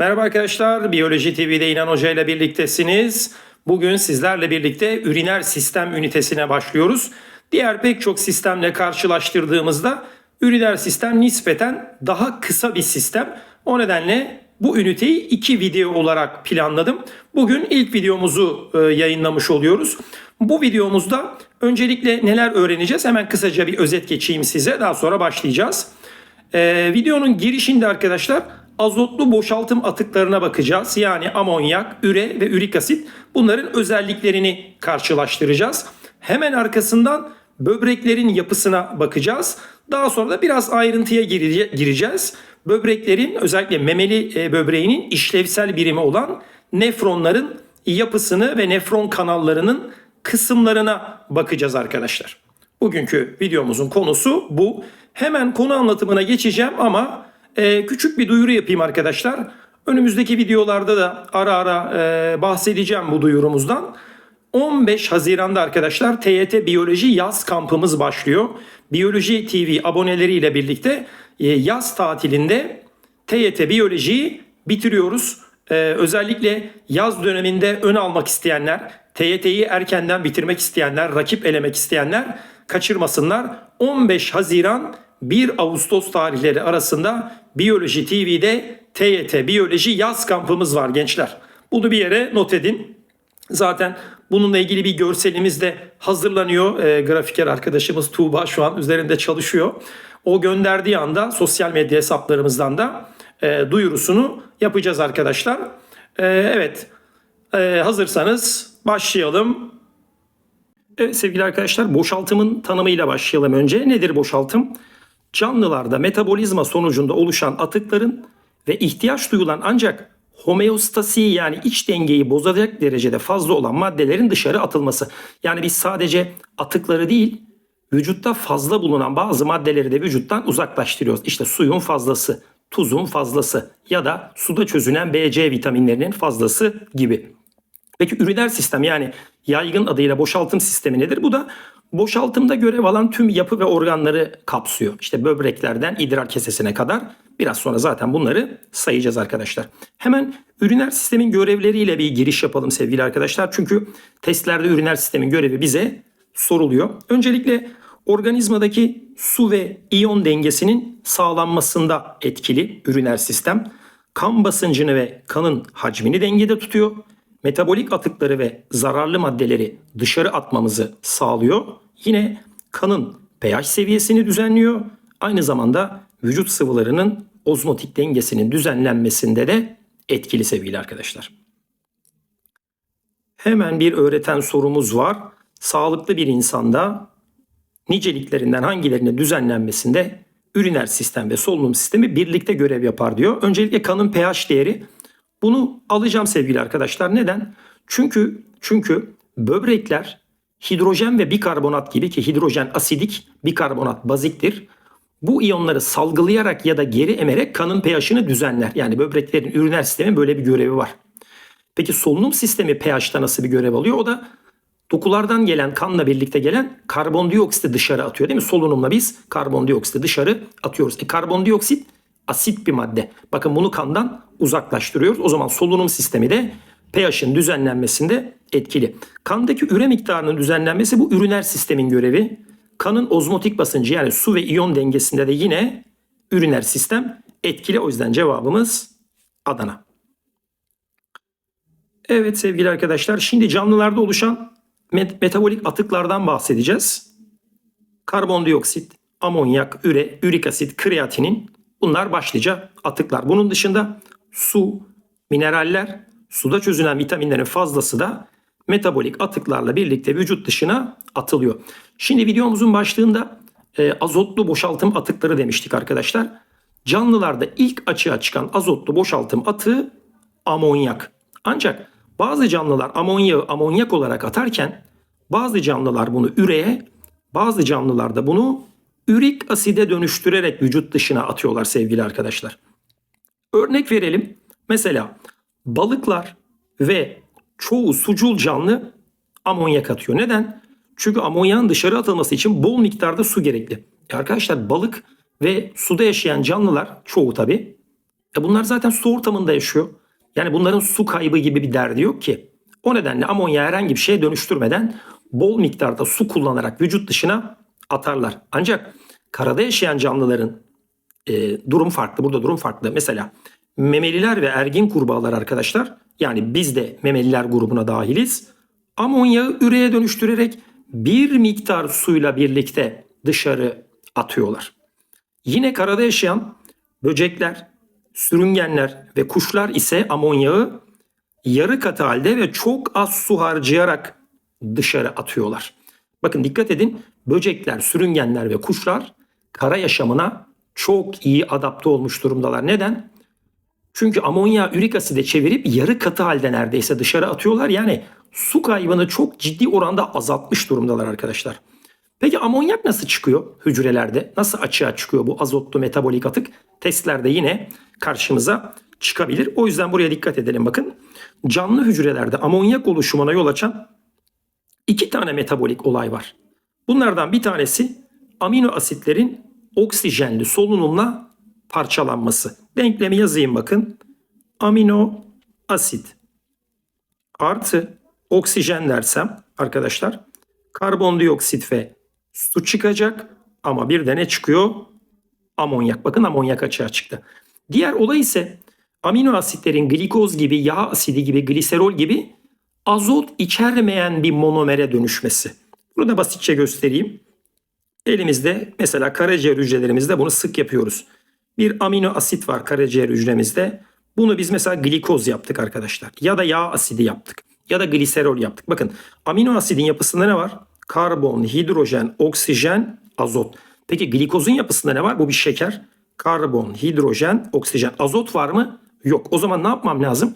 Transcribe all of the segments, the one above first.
Merhaba arkadaşlar, Biyoloji TV'de İnan Hoca ile birliktesiniz. Bugün sizlerle birlikte üriner sistem ünitesine başlıyoruz. Diğer pek çok sistemle karşılaştırdığımızda üriner sistem nispeten daha kısa bir sistem. O nedenle bu üniteyi iki video olarak planladım. Bugün ilk videomuzu e, yayınlamış oluyoruz. Bu videomuzda öncelikle neler öğreneceğiz? Hemen kısaca bir özet geçeyim size. Daha sonra başlayacağız. Ee, videonun girişinde arkadaşlar azotlu boşaltım atıklarına bakacağız. Yani amonyak, üre ve ürik asit. Bunların özelliklerini karşılaştıracağız. Hemen arkasından böbreklerin yapısına bakacağız. Daha sonra da biraz ayrıntıya girece- gireceğiz. Böbreklerin özellikle memeli e, böbreğinin işlevsel birimi olan nefronların yapısını ve nefron kanallarının kısımlarına bakacağız arkadaşlar. Bugünkü videomuzun konusu bu. Hemen konu anlatımına geçeceğim ama e, küçük bir duyuru yapayım arkadaşlar. Önümüzdeki videolarda da ara ara e, bahsedeceğim bu duyurumuzdan. 15 Haziran'da arkadaşlar TYT Biyoloji yaz kampımız başlıyor. Biyoloji TV aboneleriyle birlikte e, yaz tatilinde TYT Biyolojiyi bitiriyoruz. Ee, özellikle yaz döneminde ön almak isteyenler, TYT'yi erkenden bitirmek isteyenler, rakip elemek isteyenler kaçırmasınlar. 15 Haziran 1 Ağustos tarihleri arasında Biyoloji TV'de TYT Biyoloji yaz kampımız var gençler. Bunu bir yere not edin. Zaten bununla ilgili bir görselimiz de hazırlanıyor. E, grafiker arkadaşımız Tuğba şu an üzerinde çalışıyor. O gönderdiği anda sosyal medya hesaplarımızdan da e, duyurusunu yapacağız arkadaşlar. E, evet e, hazırsanız başlayalım. Evet sevgili arkadaşlar boşaltımın tanımıyla başlayalım önce. Nedir boşaltım? Canlılarda metabolizma sonucunda oluşan atıkların ve ihtiyaç duyulan ancak homeostasiyi yani iç dengeyi bozacak derecede fazla olan maddelerin dışarı atılması. Yani biz sadece atıkları değil vücutta fazla bulunan bazı maddeleri de vücuttan uzaklaştırıyoruz. İşte suyun fazlası, tuzun fazlası ya da suda çözünen B, C vitaminlerinin fazlası gibi. Peki üriner sistem yani yaygın adıyla boşaltım sistemi nedir? Bu da boşaltımda görev alan tüm yapı ve organları kapsıyor. İşte böbreklerden idrar kesesine kadar. Biraz sonra zaten bunları sayacağız arkadaşlar. Hemen üriner sistemin görevleriyle bir giriş yapalım sevgili arkadaşlar. Çünkü testlerde üriner sistemin görevi bize soruluyor. Öncelikle organizmadaki su ve iyon dengesinin sağlanmasında etkili üriner sistem. Kan basıncını ve kanın hacmini dengede tutuyor metabolik atıkları ve zararlı maddeleri dışarı atmamızı sağlıyor. Yine kanın pH seviyesini düzenliyor. Aynı zamanda vücut sıvılarının ozmotik dengesinin düzenlenmesinde de etkili sevgili arkadaşlar. Hemen bir öğreten sorumuz var. Sağlıklı bir insanda niceliklerinden hangilerinin düzenlenmesinde üriner sistem ve solunum sistemi birlikte görev yapar diyor. Öncelikle kanın pH değeri bunu alacağım sevgili arkadaşlar. Neden? Çünkü çünkü böbrekler hidrojen ve bikarbonat gibi ki hidrojen asidik, bikarbonat baziktir. Bu iyonları salgılayarak ya da geri emerek kanın pH'ini düzenler. Yani böbreklerin üriner sistemin böyle bir görevi var. Peki solunum sistemi pH'ta nasıl bir görev alıyor? O da dokulardan gelen kanla birlikte gelen karbondioksiti dışarı atıyor değil mi? Solunumla biz karbondioksiti dışarı atıyoruz. E karbondioksit asit bir madde. Bakın bunu kandan uzaklaştırıyoruz. O zaman solunum sistemi de pH'in düzenlenmesinde etkili. Kandaki üre miktarının düzenlenmesi bu üriner sistemin görevi. Kanın ozmotik basıncı yani su ve iyon dengesinde de yine üriner sistem etkili. O yüzden cevabımız Adana. Evet sevgili arkadaşlar şimdi canlılarda oluşan met- metabolik atıklardan bahsedeceğiz. Karbondioksit, amonyak, üre, ürik asit, kreatinin bunlar başlıca atıklar. Bunun dışında su, mineraller, suda çözünen vitaminlerin fazlası da metabolik atıklarla birlikte vücut dışına atılıyor. Şimdi videomuzun başlığında e, azotlu boşaltım atıkları demiştik arkadaşlar. Canlılarda ilk açığa çıkan azotlu boşaltım atığı amonyak. Ancak bazı canlılar amonyağı amonyak olarak atarken bazı canlılar bunu üreye, bazı canlılar da bunu ürik aside dönüştürerek vücut dışına atıyorlar sevgili arkadaşlar. Örnek verelim. Mesela balıklar ve çoğu sucul canlı amonyak atıyor. Neden? Çünkü amonyağın dışarı atılması için bol miktarda su gerekli. E arkadaşlar balık ve suda yaşayan canlılar çoğu tabi E bunlar zaten su ortamında yaşıyor. Yani bunların su kaybı gibi bir derdi yok ki. O nedenle amonya herhangi bir şeye dönüştürmeden bol miktarda su kullanarak vücut dışına atarlar. Ancak karada yaşayan canlıların e, durum farklı. Burada durum farklı. Mesela memeliler ve ergin kurbağalar arkadaşlar yani biz de memeliler grubuna dahiliz. Amonyağı üreye dönüştürerek bir miktar suyla birlikte dışarı atıyorlar. Yine karada yaşayan böcekler, sürüngenler ve kuşlar ise amonyağı yarı katı halde ve çok az su harcayarak dışarı atıyorlar. Bakın dikkat edin böcekler, sürüngenler ve kuşlar kara yaşamına çok iyi adapte olmuş durumdalar. Neden? Çünkü amonya ürik aside çevirip yarı katı halde neredeyse dışarı atıyorlar. Yani su kaybını çok ciddi oranda azaltmış durumdalar arkadaşlar. Peki amonyak nasıl çıkıyor hücrelerde? Nasıl açığa çıkıyor bu azotlu metabolik atık? Testlerde yine karşımıza çıkabilir. O yüzden buraya dikkat edelim bakın. Canlı hücrelerde amonyak oluşumuna yol açan iki tane metabolik olay var. Bunlardan bir tanesi amino asitlerin oksijenli solunumla parçalanması. Denklemi yazayım bakın. Amino asit artı oksijen dersem arkadaşlar karbondioksit ve su çıkacak ama bir de ne çıkıyor? Amonyak. Bakın amonyak açığa çıktı. Diğer olay ise amino asitlerin glikoz gibi, yağ asidi gibi, gliserol gibi azot içermeyen bir monomere dönüşmesi. Bunu da basitçe göstereyim. Elimizde mesela karaciğer hücrelerimizde bunu sık yapıyoruz. Bir amino asit var karaciğer hücremizde. Bunu biz mesela glikoz yaptık arkadaşlar. Ya da yağ asidi yaptık. Ya da gliserol yaptık. Bakın amino asidin yapısında ne var? Karbon, hidrojen, oksijen, azot. Peki glikozun yapısında ne var? Bu bir şeker. Karbon, hidrojen, oksijen. Azot var mı? Yok. O zaman ne yapmam lazım?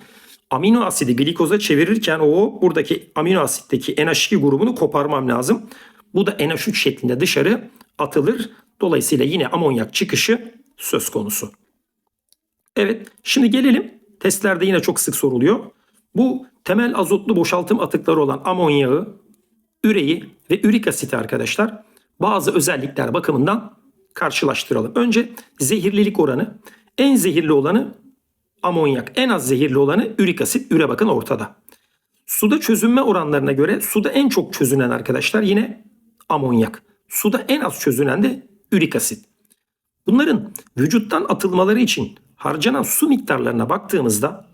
Amino asidi glikoza çevirirken o buradaki amino asitteki NH2 grubunu koparmam lazım. Bu da NH3 şeklinde dışarı atılır. Dolayısıyla yine amonyak çıkışı söz konusu. Evet şimdi gelelim. Testlerde yine çok sık soruluyor. Bu temel azotlu boşaltım atıkları olan amonyağı, üreyi ve ürik asiti arkadaşlar bazı özellikler bakımından karşılaştıralım. Önce zehirlilik oranı. En zehirli olanı amonyak. En az zehirli olanı ürik asit. Üre bakın ortada. Suda çözünme oranlarına göre suda en çok çözünen arkadaşlar yine amonyak. Suda en az çözünen de ürik asit. Bunların vücuttan atılmaları için harcanan su miktarlarına baktığımızda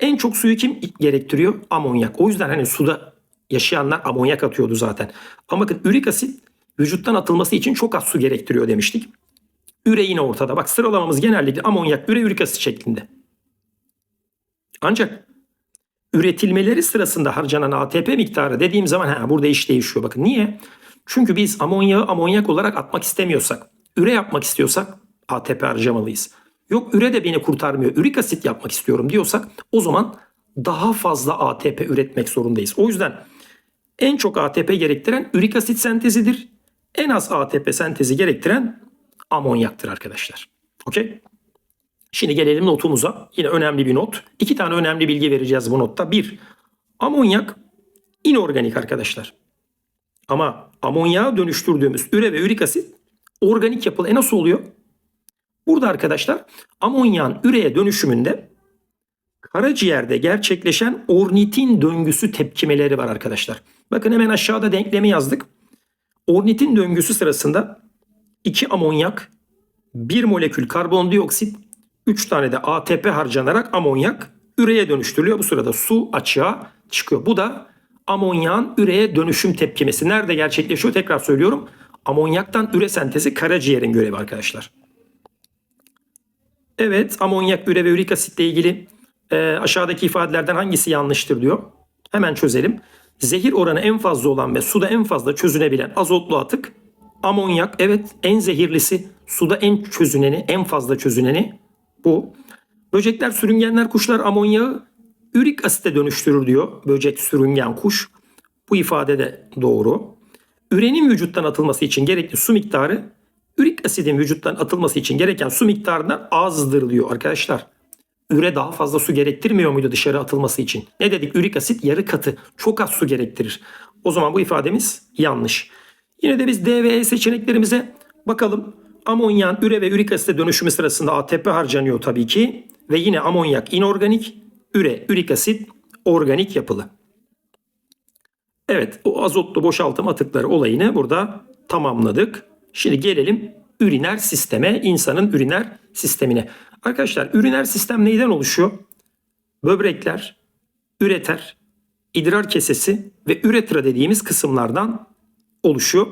en çok suyu kim gerektiriyor? Amonyak. O yüzden hani suda yaşayanlar amonyak atıyordu zaten. Ama bakın ürik asit vücuttan atılması için çok az su gerektiriyor demiştik. Üre yine ortada. Bak sıralamamız genellikle amonyak, üre, ürik asit şeklinde. Ancak üretilmeleri sırasında harcanan ATP miktarı dediğim zaman ha, burada iş değişiyor. Bakın niye? Çünkü biz amonyağı amonyak olarak atmak istemiyorsak, üre yapmak istiyorsak ATP harcamalıyız. Yok üre de beni kurtarmıyor, ürik asit yapmak istiyorum diyorsak o zaman daha fazla ATP üretmek zorundayız. O yüzden en çok ATP gerektiren ürik asit sentezidir. En az ATP sentezi gerektiren amonyaktır arkadaşlar. Okey? Şimdi gelelim notumuza. Yine önemli bir not. İki tane önemli bilgi vereceğiz bu notta. Bir, amonyak inorganik arkadaşlar. Ama amonyağa dönüştürdüğümüz üre ve ürik asit organik yapılı. E nasıl oluyor? Burada arkadaşlar amonyağın üreye dönüşümünde karaciğerde gerçekleşen ornitin döngüsü tepkimeleri var arkadaşlar. Bakın hemen aşağıda denklemi yazdık. Ornitin döngüsü sırasında 2 amonyak, 1 molekül karbondioksit, 3 tane de ATP harcanarak amonyak üreye dönüştürülüyor. Bu sırada su açığa çıkıyor. Bu da amonyağın üreye dönüşüm tepkimesi. Nerede gerçekleşiyor? Tekrar söylüyorum. Amonyaktan üre sentezi karaciğerin görevi arkadaşlar. Evet amonyak, üre ve ürik asitle ilgili e, aşağıdaki ifadelerden hangisi yanlıştır diyor. Hemen çözelim. Zehir oranı en fazla olan ve suda en fazla çözünebilen azotlu atık amonyak. Evet en zehirlisi suda en çözüneni en fazla çözüneni bu. Böcekler, sürüngenler, kuşlar amonyağı ürik asite dönüştürür diyor. Böcek, sürüngen, kuş. Bu ifade de doğru. Ürenin vücuttan atılması için gerekli su miktarı ürik asidin vücuttan atılması için gereken su miktarından azdır diyor arkadaşlar. Üre daha fazla su gerektirmiyor muydu dışarı atılması için? Ne dedik? Ürik asit yarı katı. Çok az su gerektirir. O zaman bu ifademiz yanlış. Yine de biz D ve E seçeneklerimize bakalım. Amonyan üre ve ürik asite dönüşümü sırasında ATP harcanıyor tabii ki. Ve yine amonyak inorganik, üre, ürik asit organik yapılı. Evet o azotlu boşaltım atıkları olayını burada tamamladık. Şimdi gelelim üriner sisteme, insanın üriner sistemine. Arkadaşlar üriner sistem neyden oluşuyor? Böbrekler, üreter, idrar kesesi ve üretra dediğimiz kısımlardan oluşuyor.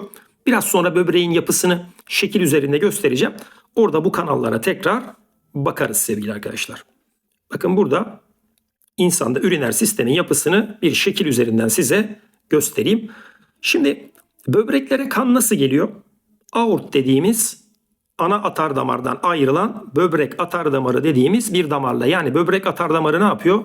Biraz sonra böbreğin yapısını şekil üzerinde göstereceğim. Orada bu kanallara tekrar bakarız sevgili arkadaşlar. Bakın burada insanda üriner sistemin yapısını bir şekil üzerinden size göstereyim. Şimdi böbreklere kan nasıl geliyor? Aort dediğimiz ana atar damardan ayrılan böbrek atar damarı dediğimiz bir damarla. Yani böbrek atar damarı ne yapıyor?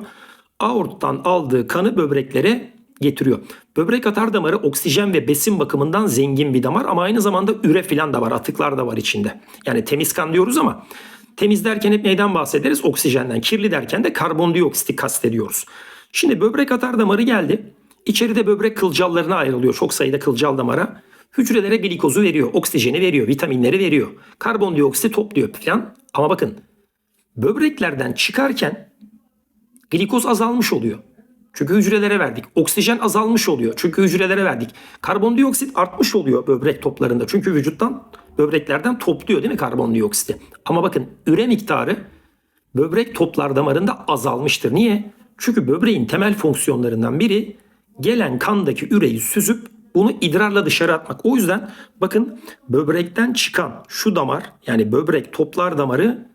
Aorttan aldığı kanı böbreklere getiriyor. Böbrek atar damarı oksijen ve besin bakımından zengin bir damar ama aynı zamanda üre filan da var, atıklar da var içinde. Yani temiz kan diyoruz ama temiz derken hep neyden bahsederiz? Oksijenden. Kirli derken de karbondioksiti kastediyoruz. Şimdi böbrek atar damarı geldi. İçeride böbrek kılcallarına ayrılıyor. Çok sayıda kılcal damara. Hücrelere glikozu veriyor, oksijeni veriyor, vitaminleri veriyor. Karbondioksiti topluyor falan. Ama bakın böbreklerden çıkarken glikoz azalmış oluyor. Çünkü hücrelere verdik. Oksijen azalmış oluyor. Çünkü hücrelere verdik. Karbondioksit artmış oluyor böbrek toplarında. Çünkü vücuttan böbreklerden topluyor değil mi karbondioksiti? Ama bakın üre miktarı böbrek toplar damarında azalmıştır. Niye? Çünkü böbreğin temel fonksiyonlarından biri gelen kandaki üreyi süzüp bunu idrarla dışarı atmak. O yüzden bakın böbrekten çıkan şu damar yani böbrek toplar damarı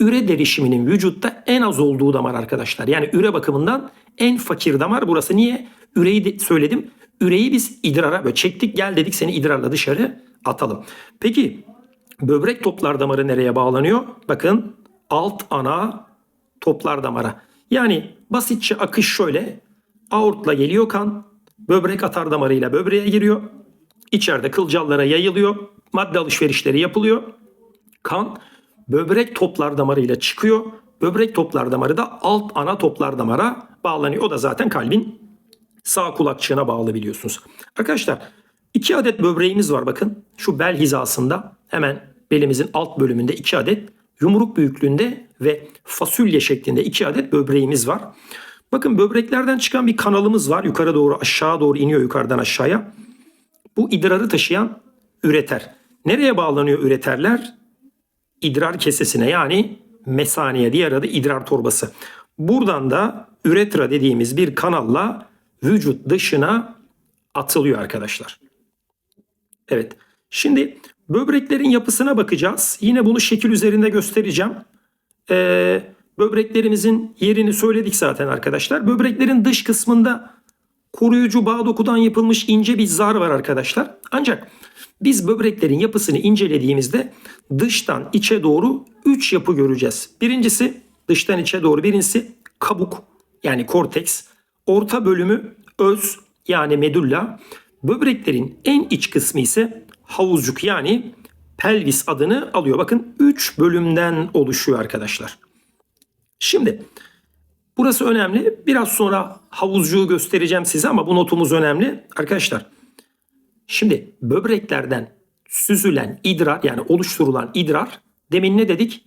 üre derişiminin vücutta en az olduğu damar arkadaşlar. Yani üre bakımından en fakir damar burası. Niye? Üreyi de söyledim. Üreyi biz idrara böyle çektik gel dedik seni idrarla dışarı atalım. Peki böbrek toplar damarı nereye bağlanıyor? Bakın alt ana toplar damara. Yani basitçe akış şöyle. Aortla geliyor kan. Böbrek atar damarıyla böbreğe giriyor. İçeride kılcallara yayılıyor. Madde alışverişleri yapılıyor. Kan böbrek toplar damarıyla çıkıyor. Böbrek toplar damarı da alt ana toplar damara bağlanıyor. O da zaten kalbin sağ kulakçığına bağlı biliyorsunuz. Arkadaşlar iki adet böbreğimiz var bakın. Şu bel hizasında hemen belimizin alt bölümünde iki adet yumruk büyüklüğünde ve fasulye şeklinde iki adet böbreğimiz var. Bakın böbreklerden çıkan bir kanalımız var. Yukarı doğru aşağı doğru iniyor yukarıdan aşağıya. Bu idrarı taşıyan üreter. Nereye bağlanıyor üreterler? İdrar kesesine yani mesaniye diğer adı idrar torbası. Buradan da üretra dediğimiz bir kanalla vücut dışına atılıyor arkadaşlar. Evet. Şimdi böbreklerin yapısına bakacağız. Yine bunu şekil üzerinde göstereceğim. Ee, böbreklerimizin yerini söyledik zaten arkadaşlar. Böbreklerin dış kısmında koruyucu bağ dokudan yapılmış ince bir zar var arkadaşlar. Ancak biz böbreklerin yapısını incelediğimizde dıştan içe doğru 3 yapı göreceğiz. Birincisi dıştan içe doğru birincisi kabuk yani korteks. Orta bölümü öz yani medulla. Böbreklerin en iç kısmı ise havuzcuk yani pelvis adını alıyor. Bakın 3 bölümden oluşuyor arkadaşlar. Şimdi burası önemli. Biraz sonra havuzcuğu göstereceğim size ama bu notumuz önemli. Arkadaşlar şimdi böbreklerden süzülen idrar yani oluşturulan idrar demin ne dedik?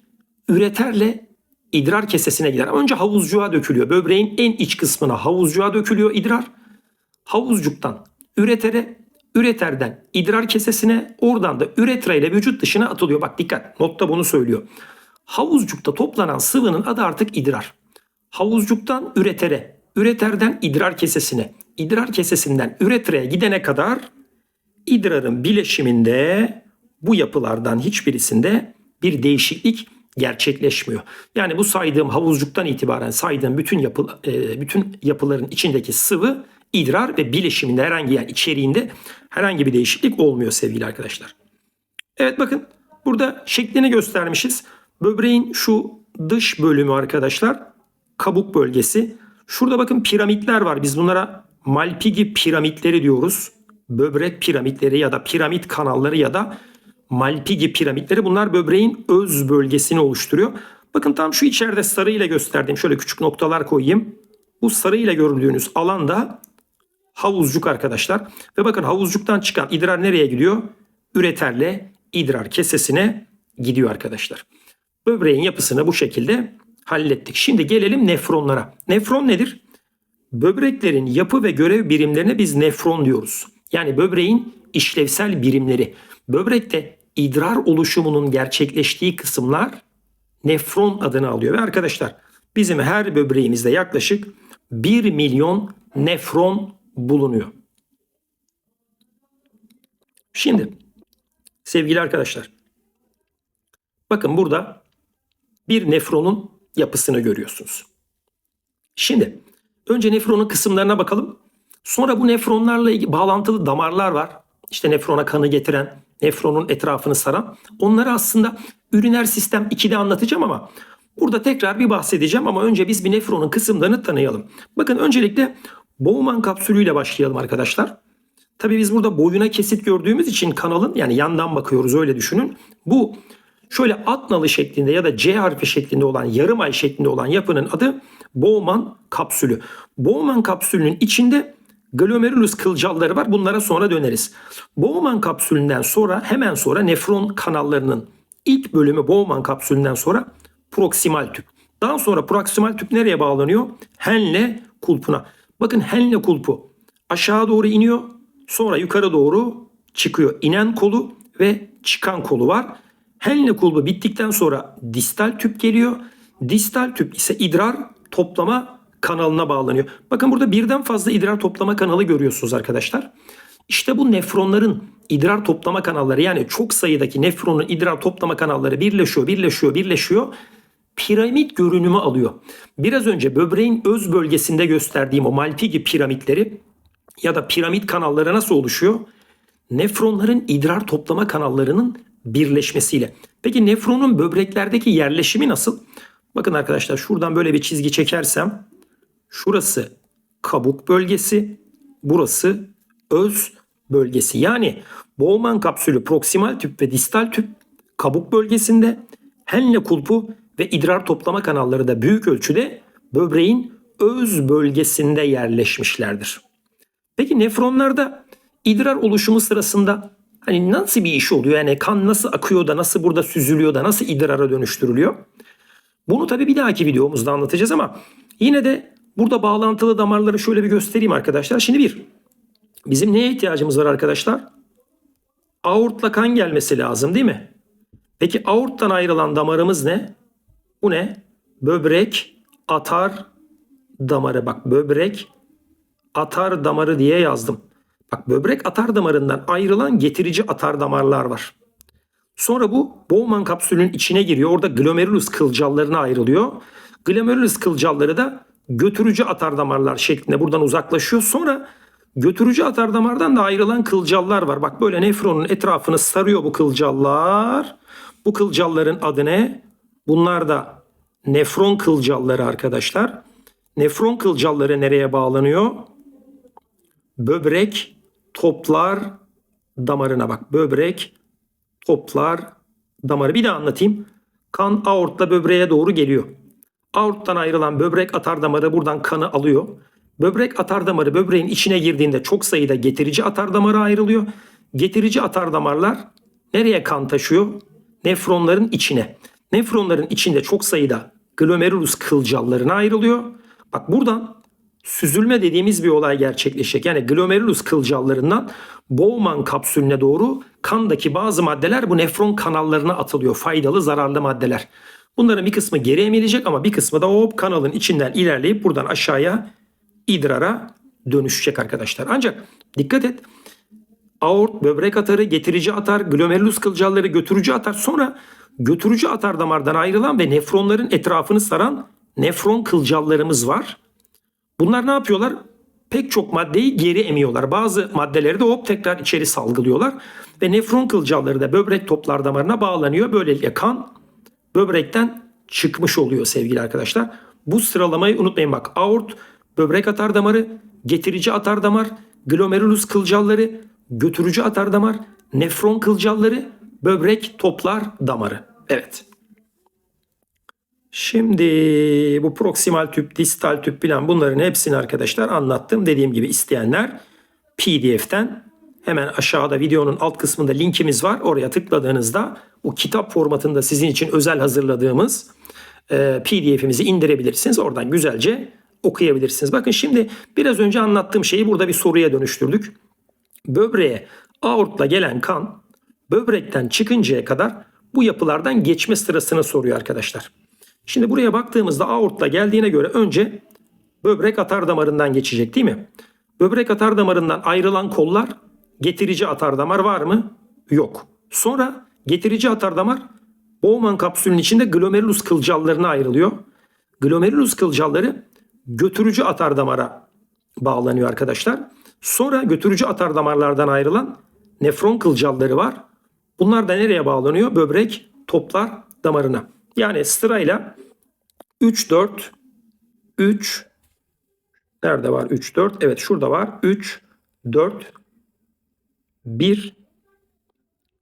Üreterle idrar kesesine gider. Önce havuzcuğa dökülüyor. Böbreğin en iç kısmına havuzcuğa dökülüyor idrar. Havuzcuktan üretere, üreterden idrar kesesine, oradan da üretra ile vücut dışına atılıyor. Bak dikkat notta bunu söylüyor. Havuzcukta toplanan sıvının adı artık idrar. Havuzcuktan üretere, üreterden idrar kesesine, idrar kesesinden üretraya gidene kadar idrarın bileşiminde bu yapılardan hiçbirisinde bir değişiklik gerçekleşmiyor. Yani bu saydığım havuzcuktan itibaren saydığım bütün yapı e, bütün yapıların içindeki sıvı idrar ve bileşiminde herhangi yani içeriğinde herhangi bir değişiklik olmuyor sevgili arkadaşlar. Evet bakın burada şeklini göstermişiz. Böbreğin şu dış bölümü arkadaşlar kabuk bölgesi. Şurada bakın piramitler var. Biz bunlara Malpighi piramitleri diyoruz. Böbrek piramitleri ya da piramit kanalları ya da Malpighi piramitleri bunlar böbreğin öz bölgesini oluşturuyor. Bakın tam şu içeride sarı ile gösterdiğim şöyle küçük noktalar koyayım. Bu sarı ile gördüğünüz alanda havuzcuk arkadaşlar. Ve bakın havuzcuktan çıkan idrar nereye gidiyor? Üreterle idrar kesesine gidiyor arkadaşlar. Böbreğin yapısını bu şekilde hallettik. Şimdi gelelim nefronlara. Nefron nedir? Böbreklerin yapı ve görev birimlerine biz nefron diyoruz. Yani böbreğin işlevsel birimleri. Böbrekte idrar oluşumunun gerçekleştiği kısımlar nefron adını alıyor. Ve arkadaşlar bizim her böbreğimizde yaklaşık 1 milyon nefron bulunuyor. Şimdi sevgili arkadaşlar bakın burada bir nefronun yapısını görüyorsunuz. Şimdi önce nefronun kısımlarına bakalım. Sonra bu nefronlarla ilgili bağlantılı damarlar var. İşte nefrona kanı getiren, nefronun etrafını saran. Onları aslında üriner sistem 2'de anlatacağım ama burada tekrar bir bahsedeceğim ama önce biz bir nefronun kısımlarını tanıyalım. Bakın öncelikle Bowman kapsülüyle başlayalım arkadaşlar. Tabii biz burada boyuna kesit gördüğümüz için kanalın yani yandan bakıyoruz öyle düşünün. Bu şöyle at nalı şeklinde ya da C harfi şeklinde olan yarım ay şeklinde olan yapının adı Bowman kapsülü. Bowman kapsülünün içinde glomerulus kılcalları var. Bunlara sonra döneriz. Bowman kapsülünden sonra hemen sonra nefron kanallarının ilk bölümü Bowman kapsülünden sonra proksimal tüp. Daha sonra proksimal tüp nereye bağlanıyor? Henle kulpuna. Bakın henle kulpu aşağı doğru iniyor. Sonra yukarı doğru çıkıyor. İnen kolu ve çıkan kolu var. Henle kulbu bittikten sonra distal tüp geliyor. Distal tüp ise idrar toplama kanalına bağlanıyor. Bakın burada birden fazla idrar toplama kanalı görüyorsunuz arkadaşlar. İşte bu nefronların idrar toplama kanalları yani çok sayıdaki nefronun idrar toplama kanalları birleşiyor, birleşiyor, birleşiyor. Piramit görünümü alıyor. Biraz önce böbreğin öz bölgesinde gösterdiğim o Malpighi piramitleri ya da piramit kanalları nasıl oluşuyor? Nefronların idrar toplama kanallarının birleşmesiyle. Peki nefronun böbreklerdeki yerleşimi nasıl? Bakın arkadaşlar şuradan böyle bir çizgi çekersem şurası kabuk bölgesi, burası öz bölgesi. Yani Bowman kapsülü proksimal tüp ve distal tüp kabuk bölgesinde, Henle kulpu ve idrar toplama kanalları da büyük ölçüde böbreğin öz bölgesinde yerleşmişlerdir. Peki nefronlarda idrar oluşumu sırasında hani nasıl bir iş oluyor? Yani kan nasıl akıyor da nasıl burada süzülüyor da nasıl idrara dönüştürülüyor? Bunu tabii bir dahaki videomuzda anlatacağız ama yine de burada bağlantılı damarları şöyle bir göstereyim arkadaşlar. Şimdi bir, bizim neye ihtiyacımız var arkadaşlar? Aortla kan gelmesi lazım değil mi? Peki aorttan ayrılan damarımız ne? Bu ne? Böbrek atar damarı. Bak böbrek atar damarı diye yazdım. Bak böbrek atar damarından ayrılan getirici atar damarlar var. Sonra bu Bowman kapsülün içine giriyor. Orada glomerulus kılcallarına ayrılıyor. Glomerulus kılcalları da götürücü atar damarlar şeklinde buradan uzaklaşıyor. Sonra götürücü atar damardan da ayrılan kılcallar var. Bak böyle nefronun etrafını sarıyor bu kılcallar. Bu kılcalların adı ne? Bunlar da nefron kılcalları arkadaşlar. Nefron kılcalları nereye bağlanıyor? Böbrek toplar damarına bak. Böbrek toplar damarı. Bir daha anlatayım. Kan aortla böbreğe doğru geliyor. Aorttan ayrılan böbrek atar damarı buradan kanı alıyor. Böbrek atar damarı böbreğin içine girdiğinde çok sayıda getirici atar damarı ayrılıyor. Getirici atar damarlar nereye kan taşıyor? Nefronların içine. Nefronların içinde çok sayıda glomerulus kılcallarına ayrılıyor. Bak buradan süzülme dediğimiz bir olay gerçekleşecek. Yani glomerulus kılcallarından Bowman kapsülüne doğru kandaki bazı maddeler bu nefron kanallarına atılıyor. Faydalı zararlı maddeler. Bunların bir kısmı geri emilecek ama bir kısmı da hop kanalın içinden ilerleyip buradan aşağıya idrara dönüşecek arkadaşlar. Ancak dikkat et aort, böbrek atarı, getirici atar, glomerulus kılcalları götürücü atar. Sonra götürücü atar damardan ayrılan ve nefronların etrafını saran nefron kılcallarımız var. Bunlar ne yapıyorlar? Pek çok maddeyi geri emiyorlar. Bazı maddeleri de hop tekrar içeri salgılıyorlar. Ve nefron kılcalları da böbrek toplar damarına bağlanıyor. Böylelikle kan böbrekten çıkmış oluyor sevgili arkadaşlar. Bu sıralamayı unutmayın bak. Aort, böbrek atar damarı, getirici atar damar, glomerulus kılcalları, götürücü atar damar, nefron kılcalları, böbrek toplar damarı. Evet. Şimdi bu proksimal tüp, distal tüp bilen bunların hepsini arkadaşlar anlattım. Dediğim gibi isteyenler PDF'ten Hemen aşağıda videonun alt kısmında linkimiz var. Oraya tıkladığınızda bu kitap formatında sizin için özel hazırladığımız e, PDF'imizi indirebilirsiniz. Oradan güzelce okuyabilirsiniz. Bakın şimdi biraz önce anlattığım şeyi burada bir soruya dönüştürdük. Böbreğe aortla gelen kan böbrekten çıkıncaya kadar bu yapılardan geçme sırasını soruyor arkadaşlar. Şimdi buraya baktığımızda aortla geldiğine göre önce böbrek atar damarından geçecek değil mi? Böbrek atar damarından ayrılan kollar getirici atar damar var mı? Yok. Sonra getirici atar damar Bowman kapsülün içinde glomerulus kılcallarına ayrılıyor. Glomerulus kılcalları götürücü atar damara bağlanıyor arkadaşlar. Sonra götürücü atar damarlardan ayrılan nefron kılcalları var. Bunlar da nereye bağlanıyor? Böbrek toplar damarına. Yani sırayla 3 4 3 Nerede var 3 4? Evet şurada var. 3 4 1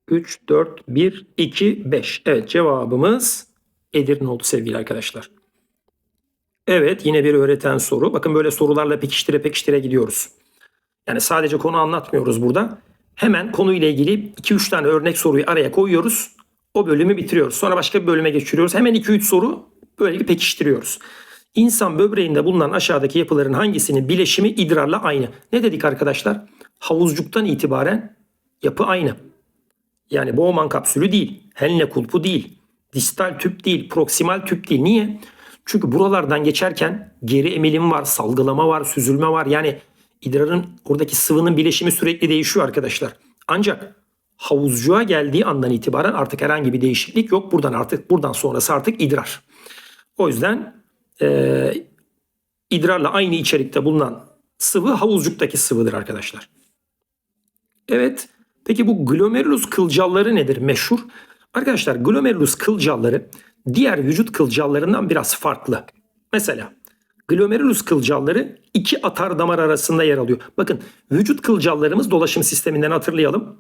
3 4 1 2 5. Evet cevabımız Edirne oldu sevgili arkadaşlar. Evet yine bir öğreten soru. Bakın böyle sorularla pekiştire pekiştire gidiyoruz. Yani sadece konu anlatmıyoruz burada. Hemen konuyla ilgili 2-3 tane örnek soruyu araya koyuyoruz. O bölümü bitiriyoruz. Sonra başka bir bölüme geçiriyoruz. Hemen 2-3 soru böyle pekiştiriyoruz. İnsan böbreğinde bulunan aşağıdaki yapıların hangisinin bileşimi idrarla aynı? Ne dedik arkadaşlar? Havuzcuktan itibaren yapı aynı. Yani Bowman kapsülü değil, Henle kulpu değil, distal tüp değil, proksimal tüp değil. Niye? Çünkü buralardan geçerken geri emilim var, salgılama var, süzülme var. Yani idrarın oradaki sıvının bileşimi sürekli değişiyor arkadaşlar. Ancak havuzcuğa geldiği andan itibaren artık herhangi bir değişiklik yok. Buradan artık buradan sonrası artık idrar. O yüzden e, idrarla aynı içerikte bulunan sıvı havuzcuktaki sıvıdır arkadaşlar. Evet. Peki bu glomerulus kılcalları nedir? Meşhur. Arkadaşlar glomerulus kılcalları diğer vücut kılcallarından biraz farklı. Mesela glomerulus kılcalları iki atar damar arasında yer alıyor. Bakın vücut kılcallarımız dolaşım sisteminden hatırlayalım.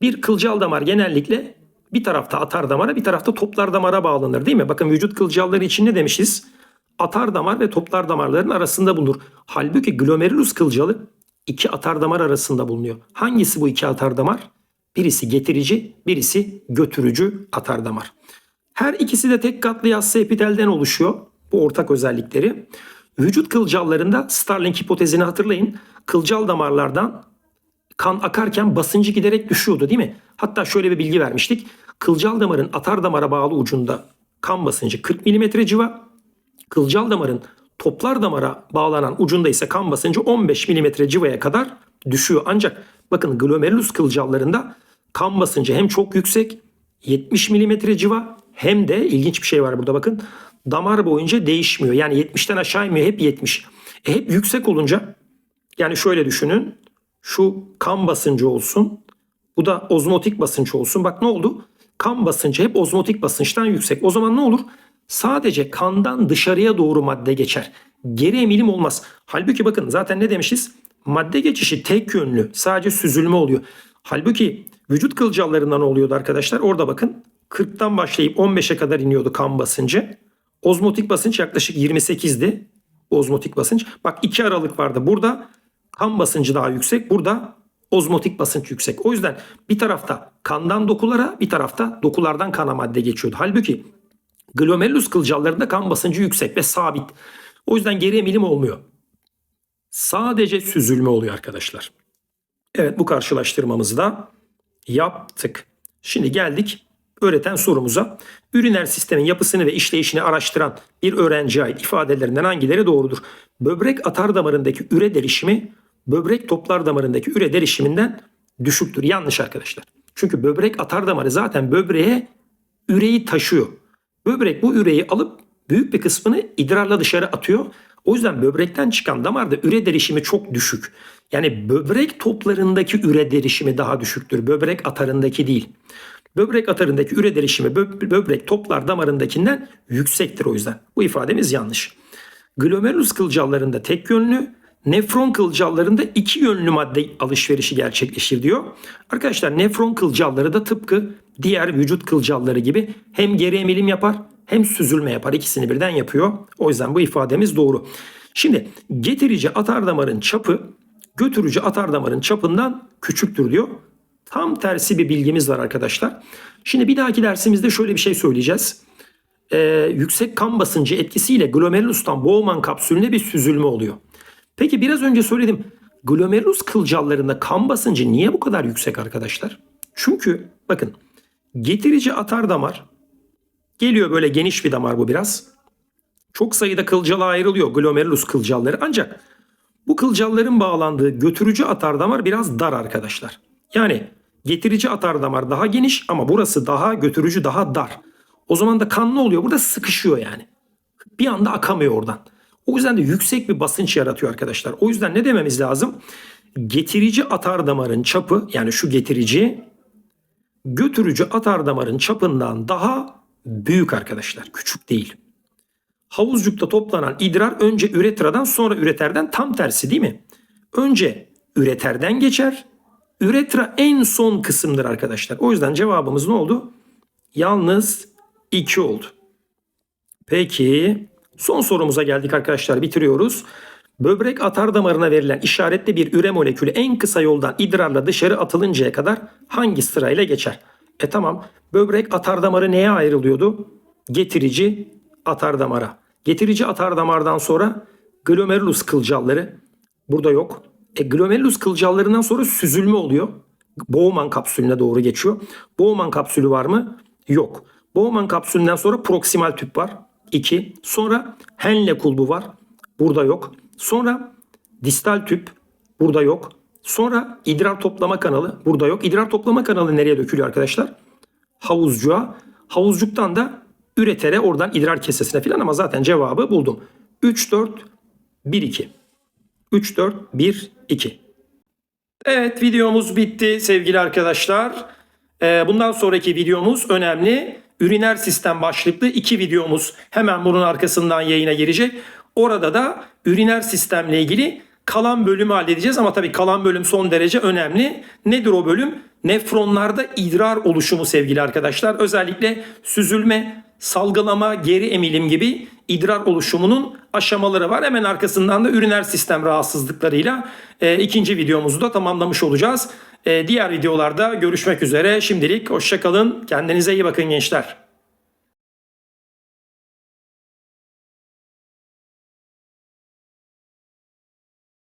Bir kılcal damar genellikle bir tarafta atar damara bir tarafta toplar damara bağlanır değil mi? Bakın vücut kılcalları için ne demişiz? Atar damar ve toplar damarların arasında bulunur. Halbuki glomerulus kılcalı iki atar damar arasında bulunuyor. Hangisi bu iki atar damar? Birisi getirici, birisi götürücü atar damar. Her ikisi de tek katlı yassı epitelden oluşuyor. Bu ortak özellikleri. Vücut kılcallarında Starling hipotezini hatırlayın. Kılcal damarlardan kan akarken basıncı giderek düşüyordu değil mi? Hatta şöyle bir bilgi vermiştik. Kılcal damarın atar damara bağlı ucunda kan basıncı 40 mm civa. Kılcal damarın toplar damara bağlanan ucunda ise kan basıncı 15 mm civaya kadar düşüyor. Ancak bakın glomerulus kılcallarında kan basıncı hem çok yüksek 70 mm civa hem de ilginç bir şey var burada bakın damar boyunca değişmiyor. Yani 70'ten aşağı inmiyor hep 70. E hep yüksek olunca yani şöyle düşünün şu kan basıncı olsun bu da ozmotik basınç olsun. Bak ne oldu? Kan basıncı hep ozmotik basınçtan yüksek. O zaman ne olur? Sadece kandan dışarıya doğru madde geçer. Geri emilim olmaz. Halbuki bakın zaten ne demişiz? Madde geçişi tek yönlü. Sadece süzülme oluyor. Halbuki vücut kılcallarından oluyordu arkadaşlar. Orada bakın 40'tan başlayıp 15'e kadar iniyordu kan basıncı. Ozmotik basınç yaklaşık 28'di. Ozmotik basınç. Bak iki aralık vardı. Burada kan basıncı daha yüksek. Burada ozmotik basınç yüksek. O yüzden bir tarafta kandan dokulara bir tarafta dokulardan kana madde geçiyordu. Halbuki glomerulus kılcallarında kan basıncı yüksek ve sabit. O yüzden geri emilim olmuyor. Sadece süzülme oluyor arkadaşlar. Evet bu karşılaştırmamızı da yaptık. Şimdi geldik öğreten sorumuza. Üriner sistemin yapısını ve işleyişini araştıran bir öğrenciye ait ifadelerinden hangileri doğrudur? Böbrek atar damarındaki üre derişimi böbrek toplar damarındaki üre derişiminden düşüktür. Yanlış arkadaşlar. Çünkü böbrek atar damarı zaten böbreğe üreyi taşıyor. Böbrek bu üreyi alıp büyük bir kısmını idrarla dışarı atıyor. O yüzden böbrekten çıkan damarda üre derişimi çok düşük. Yani böbrek toplarındaki üre derişimi daha düşüktür. Böbrek atarındaki değil. Böbrek atarındaki üre derişimi bö- böbrek toplar damarındakinden yüksektir o yüzden. Bu ifademiz yanlış. Glomerulus kılcallarında tek yönlü, nefron kılcallarında iki yönlü madde alışverişi gerçekleşir diyor. Arkadaşlar nefron kılcalları da tıpkı diğer vücut kılcalları gibi hem geri emilim yapar hem süzülme yapar. İkisini birden yapıyor. O yüzden bu ifademiz doğru. Şimdi getirici atar damarın çapı götürücü atardamarın çapından küçüktür diyor. Tam tersi bir bilgimiz var arkadaşlar. Şimdi bir dahaki dersimizde şöyle bir şey söyleyeceğiz. Ee, yüksek kan basıncı etkisiyle glomerulustan Bowman kapsülüne bir süzülme oluyor. Peki biraz önce söyledim. Glomerulus kılcallarında kan basıncı niye bu kadar yüksek arkadaşlar? Çünkü bakın getirici atardamar geliyor böyle geniş bir damar bu biraz. Çok sayıda kılcala ayrılıyor glomerulus kılcalları ancak bu kılcalların bağlandığı götürücü atardamar biraz dar arkadaşlar. Yani getirici atardamar daha geniş ama burası daha götürücü daha dar. O zaman da kan ne oluyor? Burada sıkışıyor yani. Bir anda akamıyor oradan. O yüzden de yüksek bir basınç yaratıyor arkadaşlar. O yüzden ne dememiz lazım? Getirici atardamarın çapı yani şu getirici götürücü atardamarın çapından daha büyük arkadaşlar. Küçük değil. Havuzcukta toplanan idrar önce üretradan sonra üreterden tam tersi değil mi? Önce üreterden geçer. Üretra en son kısımdır arkadaşlar. O yüzden cevabımız ne oldu? Yalnız 2 oldu. Peki son sorumuza geldik arkadaşlar bitiriyoruz. Böbrek atar damarına verilen işaretli bir üre molekülü en kısa yoldan idrarla dışarı atılıncaya kadar hangi sırayla geçer? E tamam böbrek atar damarı neye ayrılıyordu? Getirici atar damara. Getirici atar damardan sonra glomerulus kılcalları burada yok. E, glomerulus kılcallarından sonra süzülme oluyor. Bowman kapsülüne doğru geçiyor. Bowman kapsülü var mı? Yok. Bowman kapsülünden sonra proksimal tüp var. 2. Sonra Henle kulbu var. Burada yok. Sonra distal tüp burada yok. Sonra idrar toplama kanalı burada yok. İdrar toplama kanalı nereye dökülüyor arkadaşlar? Havuzcuğa. Havuzcuktan da üretere oradan idrar kesesine filan ama zaten cevabı buldum. 3 4 1 2. 3 4 1 2. Evet videomuz bitti sevgili arkadaşlar. Ee, bundan sonraki videomuz önemli. Üriner sistem başlıklı iki videomuz hemen bunun arkasından yayına girecek. Orada da üriner sistemle ilgili kalan bölümü halledeceğiz ama tabii kalan bölüm son derece önemli. Nedir o bölüm? Nefronlarda idrar oluşumu sevgili arkadaşlar. Özellikle süzülme, salgılama, geri emilim gibi idrar oluşumunun aşamaları var. Hemen arkasından da üriner sistem rahatsızlıklarıyla e, ikinci videomuzu da tamamlamış olacağız. E, diğer videolarda görüşmek üzere. Şimdilik hoşçakalın. Kendinize iyi bakın gençler.